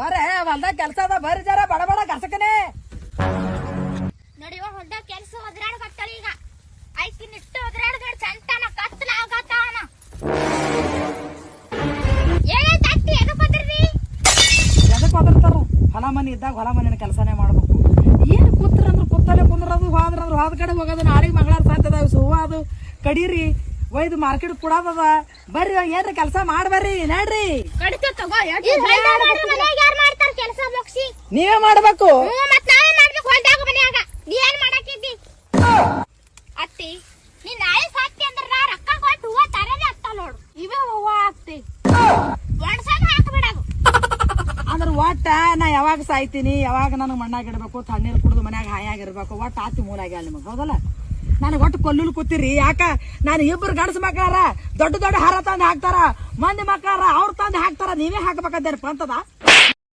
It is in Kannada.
ಬರ್ರೆ ಹೊಲ್ದಾಗ ಕೆಲಸ ಅದ ಬರ್ರಿ ಜರ ಬಡ ಬಡ ಕಸಕನೆ ನೋಡಿ ಇವ ಹೊಲ್ದಾಗ ಕೆಲ್ಸ ಒದ್ರಾಡ್ಕತ್ತಾಳ ಈಗ. ಐಕಿನ ಇಟ್ಟು ಒದ್ರಾಡ್ಗಡ್ ಚಂತಾನ ಕತ್ತಲ ಆಗತ್ತಾನ ಏನೈತ್ ಎದಕ್ ಬದ್ರಿ ಎದಕ್ ಒದರ್ತಾರ ಹೊಲ ಮನಿ ಇದ್ದಾಗ ಹೊಲ ಮನಿನ ಕೆಲಸನೇ ಮಾಡ್ಬೇಕು. ಏನು ಕೂತ್ರ ಅಂದ್ರೆ ಕೂತಲ್ಲೇ ಕುಂದ್ರದು ಹೋದ್ರ ಅಂದ್ರ ಹೋದ ಕಡೆ ಹೋಗೋದು ನಾಳೆಗೆ ಮಂಗಳಾರ ಸಾಧ್ಯದ ಹೂವ ಅದು. ಕಡೀರಿ ಒಯ್ದು ಮಾರ್ಕೆಟ್ ಕೊಡೋದದ ಬರ್ರಿ ಏನ್ರಿ ಕೆಲಸ ಮಾಡ್ಬರ್ರಿ ನಡ್ರಿ. ಕಡಿತ ತಗೋ ಏನ್ ಮಾಡಾಕಿದ್ದಿ? ಅತ್ತಿ ನೀ ನಾಳೆ ಸಾಕ್ತಿ ಅಂದ್ರ ನಾ ರೊಕ್ಕ ಕೊಟ್ಟು ಹೂವ ತರದೇ ಅತ್ತ ನೋಡು. ಇವೇ ಹೂವ ಹಾಕ್ತಿ. ಒಣಸಾಗ ಹಾಕ್ಬಿಡದು ಅಂದ್ರ ಒಟ್ಟ ನಾ ಯಾವಾಗ ಸಾಯ್ತೀನಿ? ಯಾವಾಗ ನನಗೆ ಮಣ್ಣಾಗ ಇಡಬೇಕು? ತಣ್ಣೀರು ಕುಡಿದು ಮನ್ಯಾಗ ಹಾಯಾಗಿರ್ಬೇಕು ಒಟ್ಟ ಆತಿ ಮೂಲ ಆಗ್ಯಾಲ ನಿಮಗೆ. ಹೌದಲ್ಲ? ನನಗೆ ಒಟ್ಟು ಕೊಲ್ಲುಲ್ ಕೂತಿರಿ. ಯಾಕ? ನಾನು ಇಬ್ಬರು ಗಂಡಸ ಮಕ್ಕಳಾರ ದೊಡ್ಡ ದೊಡ್ಡ ಹಾರ ತಂದು ಹಾಕ್ತಾರ ಮಂದಿ ಮಕ್ಕಳಾರ ಅವ್ರು ತಂದು ಹಾಕ್ತಾರ ನೀವೇ ಹಾಕ್ಬೇಕಂತೇನಪ್ಪ ಅಂತದ?